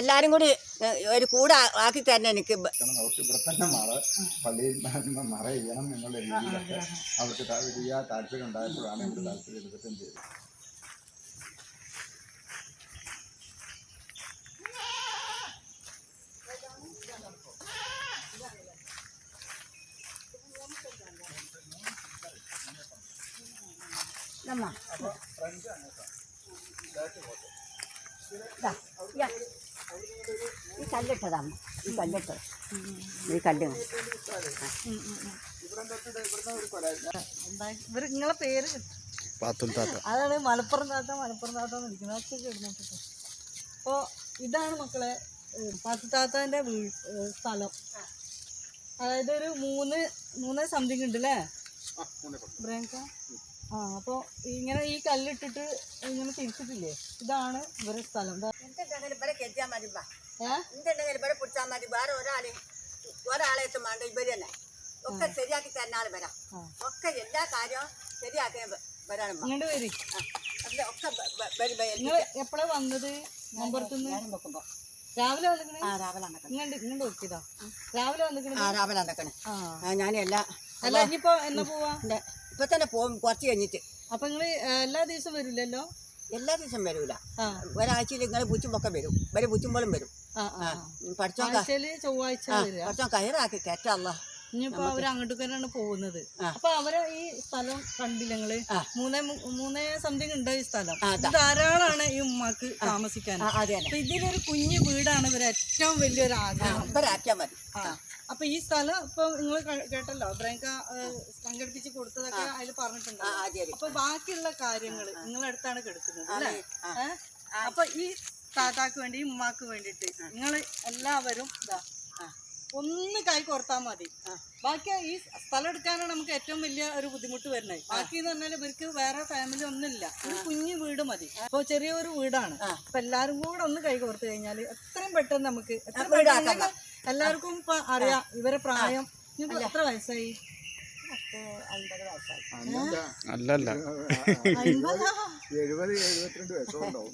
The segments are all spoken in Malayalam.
എല്ലാരും കൂടി ഒരു കൂടെ ആക്കി തന്നെ എനിക്ക് അവർക്ക് ഇവിടെ തന്നെ മറ പള്ളിയിൽ നിന്ന് മറ ചെയ്യണം എന്നുള്ള രീതിയിലൊക്കെ അവർക്ക് താ- വലിയ താല്പര്യം ഉണ്ടായപ്പോഴാണ് ഇവിടെ താല്പര്യം എടുക്കുകയും ചെയ്തത്. നമ്മ. ദാ, യാ. ഈ കല്ലിട്ടതമ്മ ഈ കല്ലിട്ടത് ഈ കല്ല് ഇവർ നിങ്ങളെ പേര് അതാണ് മലപ്പുറം താത്ത മലപ്പുറം താത്ത എന്ന് വിളിക്കുന്നത്. അതൊക്കെ കിടന്നിട്ട് അപ്പോൾ ഇതാണ് മക്കളെ ഏഹ്, പാത്തു താത്താന്റെ വീ സ്ഥലം. അതായത് ഒരു മൂന്ന് മൂന്ന് സംതിങ് ഉണ്ട് അല്ലേ ബ്രേങ്ക ആ അപ്പോൾ ഇങ്ങനെ ഈ കല്ലിട്ടിട്ട് ഇങ്ങനെ തിരിച്ചിട്ടില്ലേ? ഇതാണ് ഇവരുടെ സ്ഥലം. ദാ- എന്തുണ്ടെങ്കിലും ഇവിടെ കെട്ടിയാൽ മതി ബാ ഏ? എന്തുണ്ടെങ്കിലും ഇവിടെ പിടിച്ചാൽ മതി വേറെ ഒരാളെ ഒരാളെ വേണ്ട ഇവർ തന്നെ. ഒക്കെ ശരിയാക്കി തന്നാൽ വരാം ഒക്കെ എല്ലാ കാര്യവും ശരിയാക്കി വരാനും ഇങ്ങോട്ട് വരി. അതിന്റെ ഒക്കെ ബ- ബ- വരി- വരി- നിങ്ങൾ എപ്പോഴാ വന്നത്? വെക്കുമ്പോ. രാവിലെ വന്നിട്ടുണ്ട് രാവിലെ വന്നിട്ടുണ്ട് രാവിലെ വന്നിട്ടുണ്ട് ഞാൻ എല്ലാ അല്ല ഇനിയിപ്പോ എന്നാ പോവാ? ഇപ്പൊ തന്നെ പോകും കുറച്ച് കഴിഞ്ഞിട്ട്. അപ്പൊ നിങ്ങൾ എല്ലാ ദിവസവും വരില്ലല്ലോ എല്ലാ ദിവസം വരൂല. ഒരാഴ്ചയിൽ നിങ്ങൾ പുച്ചുമ്പൊക്കെ വരും. വരെ. പൂച്ചുമ്പോഴും വരും. പഠിച്ചോ ചൊവ്വാഴ്ച പഠിച്ചോ കയറാക്കി കേട്ടല്ല ഇനിയിപ്പോ അവർ അങ്ങോട്ടേക്കാണ് പോകുന്നത്. അപ്പൊ അവരെ ഈ സ്ഥലം കണ്ടില്ല നിങ്ങൾ. മൂന്നേ മൂന്നേ സംതിങ് ഉണ്ട് ഈ സ്ഥലം. ധാരാളാണ് ഈ ഉമ്മാക്ക് താമസിക്കാൻ. അപ്പൊ ഇതിലൊരു കുഞ്ഞു വീടാണ് ഇവരെ ഏറ്റവും വലിയൊരു ആഗ്രഹം. ഇവരാക്കിയാൽ മതി. അപ്പൊ ഈ സ്ഥലം ഇപ്പൊ നിങ്ങൾ കേട്ടല്ലോ ബ്രേങ്ക സംഘടിപ്പിച്ച് കൊടുത്തതൊക്കെ അതിൽ പറഞ്ഞിട്ടുണ്ട്. അപ്പൊ ബാക്കിയുള്ള കാര്യങ്ങൾ നിങ്ങളടുത്താണ് കെടുക്കുന്നത് അല്ലേ. അപ്പൊ ഈ താത്താക്ക് വേണ്ടി ഉമ്മാക്ക് വേണ്ടിയിട്ട് നിങ്ങൾ എല്ലാവരും ഇതാ ഒന്ന് കൈ കൊർത്താൽ മതി. ബാക്കി ഈ സ്ഥലം എടുക്കാനാണ് നമുക്ക് ഏറ്റവും വലിയ ഒരു ബുദ്ധിമുട്ട് വരുന്നത്. ബാക്കി എന്ന് പറഞ്ഞാൽ ഇവർക്ക് വേറെ ഫാമിലി ഒന്നുമില്ല. ഒരു കുഞ്ഞു വീട് മതി. അപ്പൊ ചെറിയൊരു വീടാണ്. അപ്പൊ എല്ലാരും കൂടെ ഒന്ന് കൈ കോർത്ത് കഴിഞ്ഞാൽ എത്രയും പെട്ടെന്ന് നമുക്ക് എത്ര പെട്ടെന്ന് എല്ലാവർക്കും ഇപ്പൊ അറിയാം. ഇവരെ പ്രായം. നിങ്ങൾക്ക് എത്ര വയസ്സായി? അല്ലല്ല? എഴുപത് എഴുപത്തിരണ്ട് വയസ്സുണ്ടാവും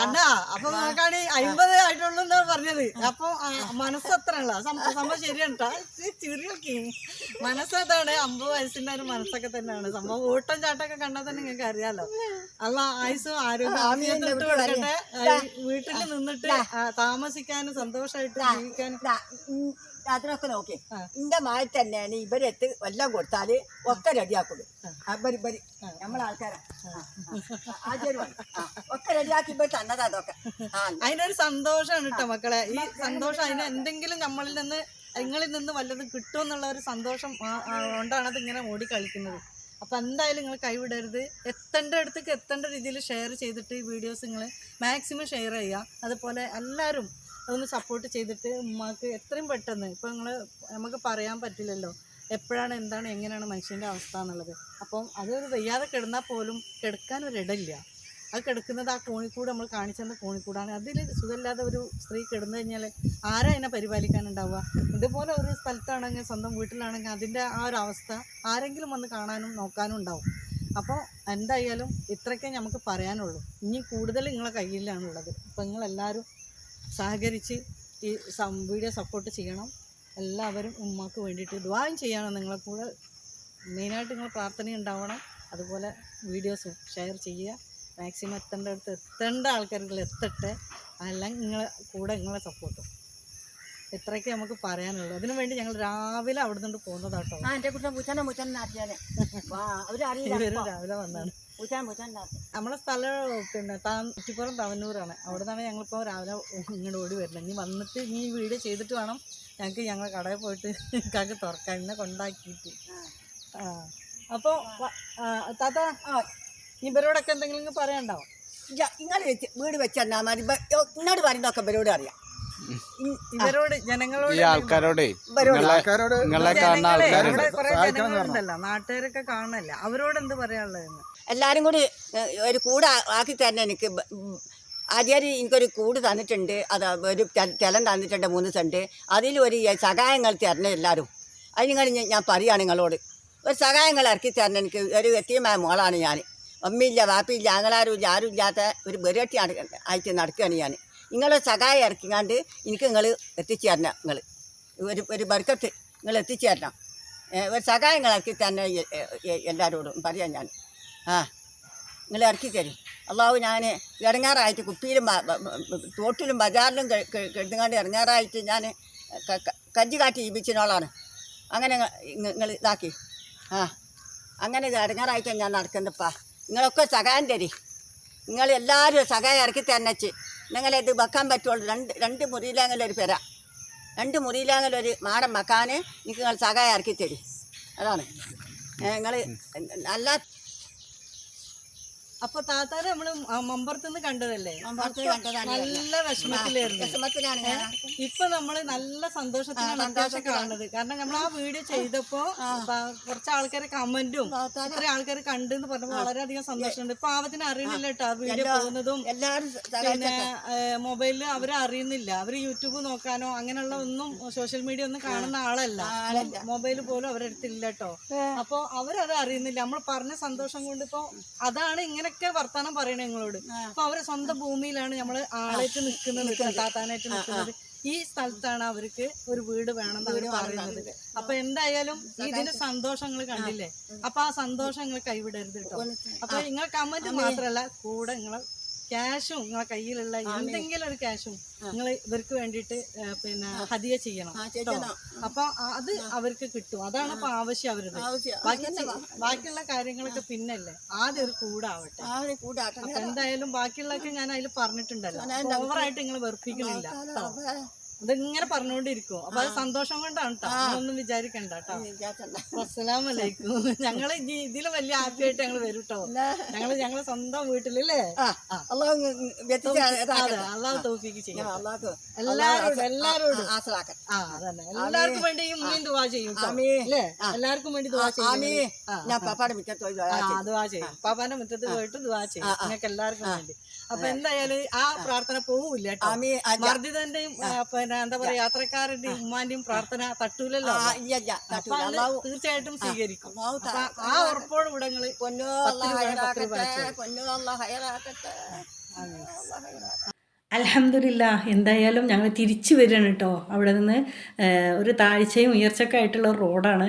കണ്ടാ? അപ്പൊ നോക്കാണ് അമ്പത് ആയിട്ടുള്ളൂ എന്നാ പറഞ്ഞത്. അപ്പൊ ആ, മനസ്സ് അത്ര ഉള്ള സംഭവം ശരിയാണ് ചിറിയൊക്കെ. മനസ്സതാണ്. അമ്പത് വയസ്സിന്റെ ഒരു മനസ്സൊക്കെ തന്നെയാണ്. സംഭവം ഓട്ടം ചാട്ടൊക്കെ കണ്ടാൽ തന്നെ നിങ്ങൾക്ക് അറിയാലോ. അല്ല ആയുസും ആരോഗ്യം വീട്ടിൽ നിന്നിട്ട് താമസിക്കാനും സന്തോഷമായിട്ട് ജീവിക്കാനും. അതിനൊക്കെ നോക്കി. ഇന്റെ മായി തന്നെയാണ് ഇവരെത്ത് എല്ലാം കൊടുത്താൽ ഒക്കെ റെഡിയാക്കുള്ളൂ. ബരി ബരി നമ്മളെ ആൾക്കാരാ ഒക്കെ റെഡിയാക്കി ഇവർ തന്നതാ അതൊക്കെ. അതിനൊരു സന്തോഷമാണ് കേട്ടോ മക്കളെ. ഈ സന്തോഷം അതിന് എന്തെങ്കിലും നമ്മളിൽ നിന്ന് നിങ്ങളിൽ നിന്ന് വല്ലതും കിട്ടും എന്നുള്ള ഒരു സന്തോഷം കൊണ്ടാണ് അത് ഇങ്ങനെ ഓടി കളിക്കുന്നത്. അപ്പൊ എന്തായാലും നിങ്ങൾ കൈവിടരുത്. എത്തേണ്ട അടുത്തേക്ക് എത്തേണ്ട രീതിയിൽ ഷെയർ ചെയ്തിട്ട് ഈ വീഡിയോസ് നിങ്ങൾ മാക്സിമം ഷെയർ ചെയ്യുക. അതുപോലെ എല്ലാവരും ഒന്ന് സപ്പോർട്ട് ചെയ്തിട്ട് ഉമ്മാക്ക് എത്രയും പെട്ടെന്ന് ഇപ്പം നിങ്ങൾ നമുക്ക് പറയാൻ പറ്റില്ലല്ലോ. എപ്പോഴാണ് എന്താണ് എങ്ങനെയാണ് മനുഷ്യന്റെ അവസ്ഥ എന്നുള്ളത്. അപ്പം അത് വയ്യാതെ കിടന്നാൽ പോലും കിടക്കാൻ ഒരു ഇടമില്ല അത് കിടക്കുന്നത് ആ കോണിക്കൂട് നമ്മൾ കാണിച്ചെന്ന കോണിക്കൂടാണ്. അതിൽ സുഖമില്ലാതെ ഒരു സ്ത്രീ കിടന്നു കഴിഞ്ഞാൽ ആരാ അതിനെ പരിപാലിക്കാനുണ്ടാവുക? ഇതുപോലെ ഒരു സ്ഥലത്താണെങ്കിൽ സ്വന്തം വീട്ടിലാണെങ്കിൽ അതിന്റെ ആ ഒരു അവസ്ഥ ആരെങ്കിലും വന്ന് കാണാനും നോക്കാനും ഉണ്ടാവും. അപ്പോൾ എന്തായാലും ഇത്രയൊക്കെ നമുക്ക് പറയാനുള്ളൂ. ഇനി കൂടുതൽ നിങ്ങളെ കയ്യിലാണുള്ളത് അപ്പോൾ നിങ്ങളെല്ലാവരും സഹകരിച്ച് ഈ വീഡിയോ സപ്പോർട്ട് ചെയ്യണം. എല്ലാവരും ഉമ്മാക്ക് വേണ്ടിയിട്ട് ദ്വാരം ചെയ്യണം. നിങ്ങളെ കൂടെ മെയിനായിട്ട് നിങ്ങൾ പ്രാർത്ഥന ഉണ്ടാവണം. അതുപോലെ വീഡിയോസ് ഷെയർ ചെയ്യുക. മാക്സിമം എത്തേണ്ട അടുത്ത് എത്തേണ്ട ആൾക്കാർക്ക് എത്തട്ടെ. അതെല്ലാം നിങ്ങളെ കൂടെ നിങ്ങളെ സപ്പോർട്ടും ഇത്രയൊക്കെ നമുക്ക് പറയാനുള്ളൂ. അതിനു വേണ്ടി ഞങ്ങൾ രാവിലെ അവിടെ നിന്ന് പോകുന്നതാട്ടോ. രാവിലെ വന്നാണ്. നമ്മളെ സ്ഥലം പിന്നെ കുറ്റിപ്പുറം തവന്നൂരാണ്. അവിടെ നിന്നാണ് ഞങ്ങളിപ്പോൾ രാവിലെ ഇങ്ങോട്ട് ഓടി വരുന്നത് ഇനി വന്നിട്ട് ഇനി വീട് ചെയ്തിട്ട് വേണം ഞങ്ങൾക്ക് ഞങ്ങളെ കടയിൽ പോയിട്ട് ഇക്കാക്ക് തുറക്കാൻ. ഇന്നെ കൊണ്ടാക്കിയിട്ട്. ആ. അപ്പോൾ താത്ത ആ ഇവരോടൊക്കെ എന്തെങ്കിലും പറയണ്ടാവും ഇങ്ങനെ വെച്ച് വീട് വെച്ചാൽ മതി. ഇങ്ങോട്ട് പറയുന്നതൊക്കെ ഇവരോട് അറിയാം. ഇവരോട് ജനങ്ങളോട് ഈ ആൾക്കാരോടെ നാട്ടുകാരൊക്കെ കാണണല്ലേ അവരോട് എന്ത് പറയാനുള്ളതെന്ന്? എല്ലാരും കൂടി ഒരു കൂട് ആക്കി തന്നെ എനിക്ക് ആചാര്യ എനിക്കൊരു കൂട് തന്നിട്ടുണ്ട്. അത് ഒരു തെലം തന്നിട്ടുണ്ട് മൂന്ന് സെന്റ് അതിൽ ഒരു സഹായങ്ങൾ തരണം എല്ലാവരും അത് നിങ്ങൾ ഞാൻ- പറയുകയാണ് നിങ്ങളോട്. ഒരു സഹായങ്ങൾ ഇറക്കി തരണം എനിക്ക്. ഒരു വ്യക്തിയുമായ മോളാണ് ഞാൻ. അമ്മയില്ല വാപ്പിയില്ല ആങ്ങളാരും ഇല്ല ആരും ഇല്ലാത്ത ഒരു വെറുട്ടി ആയിട്ട് നടക്കുകയാണ് ഞാൻ. നിങ്ങളെ സഹായം ഇറക്കിക്കാണ്ട് എനിക്ക് നിങ്ങൾ എത്തിച്ചു തരണം നിങ്ങൾ. ഒരു ഒരു ബർക്കത്ത് നിങ്ങൾ എത്തിച്ചു തരണം. ഒരു സഹായങ്ങൾ ഇറക്കി തന്നെ എല്ലാവരോടും പറയാം ഞാൻ. ആ നിങ്ങൾ ഇറക്കി തരും. അള്ളാഹു ഞാൻ ഇറങ്ങാറായിട്ട് കുപ്പിയിലും തോട്ടിലും ബജാറിലും കെടുങ്ങാണ്ട് ഇറങ്ങാറായിട്ട് ഞാൻ കജ്ജി കാട്ടി ഈപിച്ചിനോളാണ് അങ്ങനെ നിങ്ങൾ ഇതാക്കി. ആ അങ്ങനെ ഇത് ഇറങ്ങാറായിട്ട് ഞാൻ നടക്കുന്നപ്പാ നിങ്ങളൊക്കെ സഹായം തരി നിങ്ങൾ എല്ലാവരും സഹായം ഇറക്കി തന്നച്ച് നിങ്ങളിത് വെക്കാൻ പറ്റുള്ളൂ. രണ്ട് രണ്ട് മുറിയിലാങ്ങനെ ഒരു പെര. രണ്ട് മുറിയിലാങ്ങനെ ഒരു മാടം വെക്കാൻ എനിക്ക് നിങ്ങൾ സഹായം ഇറക്കി തരി. അതാണ്. നിങ്ങൾ നല്ല അപ്പൊ താത്താരെ നമ്മൾ മമ്പറത്ത് നിന്ന് കണ്ടതല്ലേ? നല്ല വിഷമത്തിലായിരുന്നു. വിഷമത്തിലാണ് ഇപ്പൊ നമ്മൾ നല്ല സന്തോഷത്തിലാണ് അത്യാവശ്യം കാണുന്നത്. കാരണം നമ്മൾ ആ വീഡിയോ ചെയ്തപ്പോ കുറച്ച് ആൾക്കാരെ കമന്റും ഇത്ര ആൾക്കാർ കണ്ടു എന്ന് പറഞ്ഞപ്പോ വളരെയധികം സന്തോഷമുണ്ട്. ഇപ്പൊ ആവത്തിന് അറിയണില്ല കേട്ടോ ആ വീഡിയോ പോകുന്നതും. പിന്നെ മൊബൈലിൽ അവർ അറിയുന്നില്ല. അവർ യൂട്യൂബ് നോക്കാനോ അങ്ങനെയുള്ള ഒന്നും സോഷ്യൽ മീഡിയ ഒന്നും കാണുന്ന ആളല്ല. മൊബൈൽ പോലും അവരെടുത്തില്ല കേട്ടോ അപ്പൊ അവരത് അറിയുന്നില്ല നമ്മൾ പറഞ്ഞ സന്തോഷം കൊണ്ട് ഇപ്പൊ അതാണ് ഇങ്ങനെയൊക്കെ വർത്താനം പറയണേ ഞങ്ങളോട് അപ്പൊ അവരെ സ്വന്തം ഭൂമിയിലാണ് നമ്മൾ ആളായിട്ട് നിൽക്കുന്നത് താത്താനായിട്ട് നിൽക്കുന്നത്. ഈ സ്ഥലത്താണ് അവർക്ക് ഒരു വീട് വേണം അവർ പറയുന്നത്. അപ്പൊ എന്തായാലും ഇതിന്റെ സന്തോഷങ്ങൾ കണ്ടില്ലേ? അപ്പൊ ആ സന്തോഷങ്ങൾ കൈവിടരുത് കേട്ടോ. അപ്പൊ നിങ്ങൾ കമന്റ് മാത്രല്ല കൂടെ നിങ്ങളെ ക്യാഷും നിങ്ങളെ കയ്യിലുള്ള എന്തെങ്കിലും ഒരു ക്യാഷും നിങ്ങൾ ഇവർക്ക് വേണ്ടിയിട്ട് പിന്നെ ഹദിയ ചെയ്യണം അപ്പൊ അത് അവർക്ക് കിട്ടും. അതാണ് ഇപ്പൊ ആവശ്യം അവരുടെ ബാക്കി ബാക്കിയുള്ള കാര്യങ്ങളൊക്കെ പിന്നല്ലേ. ആദ്യം ഒരു കൂടാവട്ടെ. അപ്പൊ എന്തായാലും ബാക്കിയുള്ളതൊക്കെ ഞാൻ അതിൽ പറഞ്ഞിട്ടുണ്ടല്ലോ ഓവറായിട്ട് നിങ്ങൾ വെറുപ്പിക്കുന്നില്ല. അതിങ്ങനെ പറഞ്ഞുകൊണ്ടിരിക്കും. അപ്പൊ അത് സന്തോഷം കൊണ്ടാണ് കേട്ടോ ഒന്നും വിചാരിക്കണ്ട കേട്ടോ അസ്സലാമലൈക്കും. ഞങ്ങൾ ഇനി ഇതിൽ വലിയ ഹാപ്പി ആയിട്ട് ഞങ്ങൾ വരും കേട്ടോ ഞങ്ങൾ ഞങ്ങളെ സ്വന്തം വീട്ടിലല്ലേ അള്ളാഹു തോഫിക്ക് ചെയ്യാം എല്ലാരോടും എല്ലാരോടും. ആ അതന്നെ. എല്ലാവർക്കും വേണ്ടി ഈ ഉമ്മയും ദുവാ ചെയ്യും. അല്ലേ എല്ലാവർക്കും വേണ്ടി ദുവാ ചെയ്യും. ഞാൻ പാപ്പാടെ മിറ്റത്ത് പോയി ദുവാ ചെയ്യും. പാപ്പാന്റെ മുറ്റത്ത് പോയിട്ട് ദുവാ ചെയ്യും. നിങ്ങൾക്ക് എല്ലാവർക്കും വേണ്ടി. അപ്പൊ എന്തായാലും ആ പ്രാർത്ഥന പോവില്ല കേട്ടോ മർദ്ദിതന്റെയും എന്താ പറയാ യാത്രക്കാരന്റെ ഉമ്മാന്റെയും പ്രാർത്ഥന തട്ടൂലല്ലോ അപ്പൊ അത് തീർച്ചയായിട്ടും സ്വീകരിക്കും. അപ്പൊ ആ ഉറപ്പോട് ഇവിടെ നിങ്ങൾ പൊന്നു അള്ളാഹ് ഹയറാക്കട്ടെ അലഹമില്ല എന്തായാലും ഞങ്ങൾ തിരിച്ചു വരികയാണ് കേട്ടോ. അവിടെ നിന്ന് ഒരു താഴ്ചയും ഉയർച്ചയൊക്കെ ആയിട്ടുള്ള റോഡാണ്.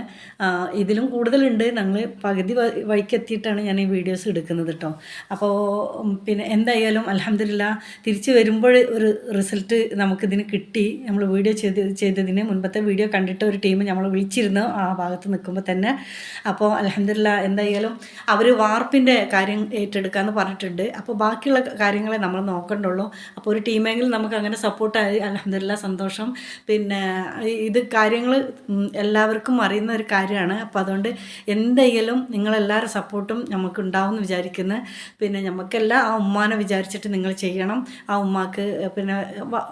ഇതിലും കൂടുതലുണ്ട്. ഞങ്ങൾ പകുതി വഴിക്ക് എത്തിയിട്ടാണ് ഞാൻ ഈ വീഡിയോസ് എടുക്കുന്നത് കേട്ടോ. അപ്പോൾ പിന്നെ എന്തായാലും അലഹമില്ല തിരിച്ചു വരുമ്പോൾ ഒരു റിസൾട്ട് നമുക്കിതിന് കിട്ടി. നമ്മൾ വീഡിയോ ചെയ്ത് ചെയ്തതിന് മുൻപത്തെ വീഡിയോ കണ്ടിട്ട് ഒരു ടീം നമ്മൾ വിളിച്ചിരുന്നു. ആ ഭാഗത്ത് നിൽക്കുമ്പോൾ തന്നെ. അപ്പോൾ അലഹമില്ല എന്തായാലും അവർ വാർപ്പിന്റെ കാര്യം ഏറ്റെടുക്കാമെന്ന് പറഞ്ഞിട്ടുണ്ട്. അപ്പോൾ ബാക്കിയുള്ള കാര്യങ്ങളെ നമ്മൾ നോക്കണ്ടുള്ളൂ. അപ്പോൾ ഒരു ടീമെങ്കിൽ നമുക്ക് അങ്ങനെ സപ്പോർട്ടായി. അലഹമില്ല സന്തോഷം. പിന്നെ ഇത് കാര്യങ്ങൾ എല്ലാവർക്കും അറിയുന്ന ഒരു കാര്യമാണ്. അപ്പോൾ അതുകൊണ്ട് എന്തെങ്കിലും നിങ്ങളെല്ലാവരും സപ്പോർട്ടും നമുക്ക് ഉണ്ടാവും എന്ന് വിചാരിക്കുന്നു. പിന്നെ നമുക്കെല്ലാം ആ ഉമ്മാനെ വിചാരിച്ചിട്ട് നിങ്ങൾ ചെയ്യണം. ആ ഉമ്മാക്ക് പിന്നെ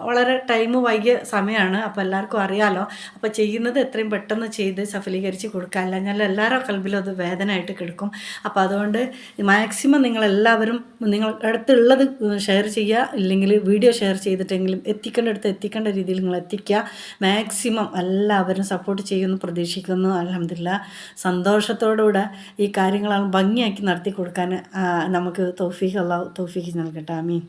വളരെ ടൈം വൈകിയ സമയമാണ്. അപ്പോൾ എല്ലാവർക്കും അറിയാമല്ലോ അപ്പോൾ ചെയ്യുന്നത് എത്രയും പെട്ടെന്ന് ചെയ്ത് സഫലീകരിച്ച് കൊടുക്കുക. അല്ലാഞ്ഞാൽ എല്ലാവരുടെ കൽബിലും അത് വേദനയായിട്ട് കിടക്കും. അപ്പോൾ അതുകൊണ്ട് മാക്സിമം നിങ്ങളെല്ലാവരും നിങ്ങൾ അടുത്തുള്ളത് ഷെയർ ചെയ്യുക. ഇല്ലെങ്കിൽ വീഡിയോ ഷെയർ ചെയ്തിട്ടെങ്കിലും എത്തിക്കേണ്ടടുത്ത് എത്തിക്കേണ്ട രീതിയിൽ നിങ്ങൾ എത്തിക്കുക. മാക്സിമം എല്ലാവരും സപ്പോർട്ട് ചെയ്യുമെന്ന് പ്രതീക്ഷിക്കുന്നു. അലഹമില്ല സന്തോഷത്തോടുകൂടെ ഈ കാര്യങ്ങളാണ് ഭംഗിയാക്കി നടത്തി കൊടുക്കാൻ നമുക്ക് തൗഫീഖ് അള്ളാഹു തൗഫീഖ് നൽകട്ടെ. ആമീൻ.